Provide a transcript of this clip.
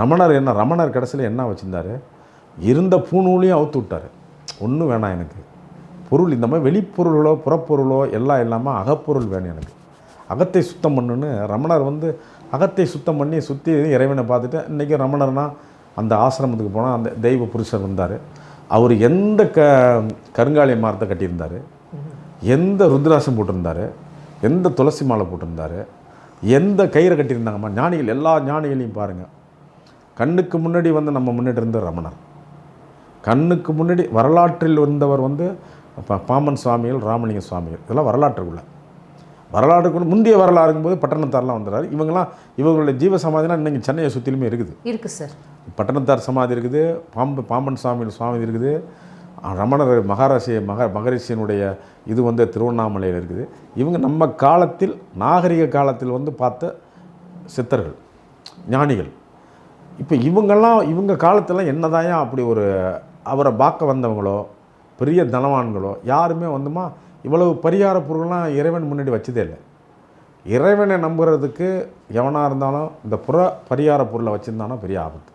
ரமணர் என்ன ரமணர் கடைசியில் என்ன வச்சுருந்தாரு? இருந்த பூநூலையும் அவுத்து விட்டார். ஒன்றும் வேணாம் எனக்கு. பொருள் இந்த மாதிரி வெளிப்பொருளோ புறப்பொருளோ எல்லாம் இல்லாமல் அகப்பொருள் வேணும் எனக்கு. அகத்தை சுத்தம் பண்ணுன்னு ரமணர் வந்து அகத்தை சுத்தம் பண்ணி சுற்றி இறைவனை பார்த்துட்டு இன்றைக்கி ரமணர்னா அந்த ஆசிரமத்துக்கு போனால் அந்த தெய்வ புருஷர் வந்தார். அவர் எந்த க கருங்காலி மரத்தை கட்டியிருந்தார்? எந்த ருத்ராசம் போட்டிருந்தாரு? எந்த துளசி மாலை போட்டிருந்தாரு? எந்த கயிறை கட்டியிருந்தாங்கம்மா? ஞானிகள் எல்லா ஞானிகளையும் பாருங்கள் கண்ணுக்கு முன்னாடி வந்து நம்ம முன்னாடி இருந்த ரமணர். கண்ணுக்கு முன்னாடி வரலாற்றில் வந்தவர் வந்து ப- பாமன் சுவாமிகள் ராமலிங்க சுவாமிகள். இதெல்லாம் வரலாற்றுக்குள்ள. வரலாற்றுக்குள்ள முந்தைய வரலாறுங்கும் போது பட்டணத்தார்லாம் வந்துடுறாரு. இவங்கெல்லாம் இவங்களுடைய ஜீவ சமாதிலாம் இன்னைக்கு சென்னையை சுற்றிலுமே இருக்குது. இருக்கு சார். பட்டணத்தார் சமாதி இருக்குது பாம்பு பாம்பன் சுவாமிகள் சுவாமி இருக்குது ரமணர் மகாராசி மக மகரிஷியனுடைய இது வந்து திருவண்ணாமலையில் இருக்குது. இவங்க நம்ம காலத்தில் நாகரிக காலத்தில் வந்து பார்த்த சித்தர்கள் ஞானிகள். இப்போ இவங்கெல்லாம் இவங்க காலத்தில் என்னதாயா அப்படி ஒரு அவரை பார்க்க வந்தவங்களோ பெரிய தனவான்களோ யாருமே வந்துமா இவ்வளவு பரிகார பொருள்லாம் இறைவன் முன்னாடி வச்சதே இல்லை. இறைவனை நம்புகிறதுக்கு எவனாக இருந்தாலும் இந்த புற பரிகார பொருளை வச்சுருந்தானா பெரிய ஆபத்து.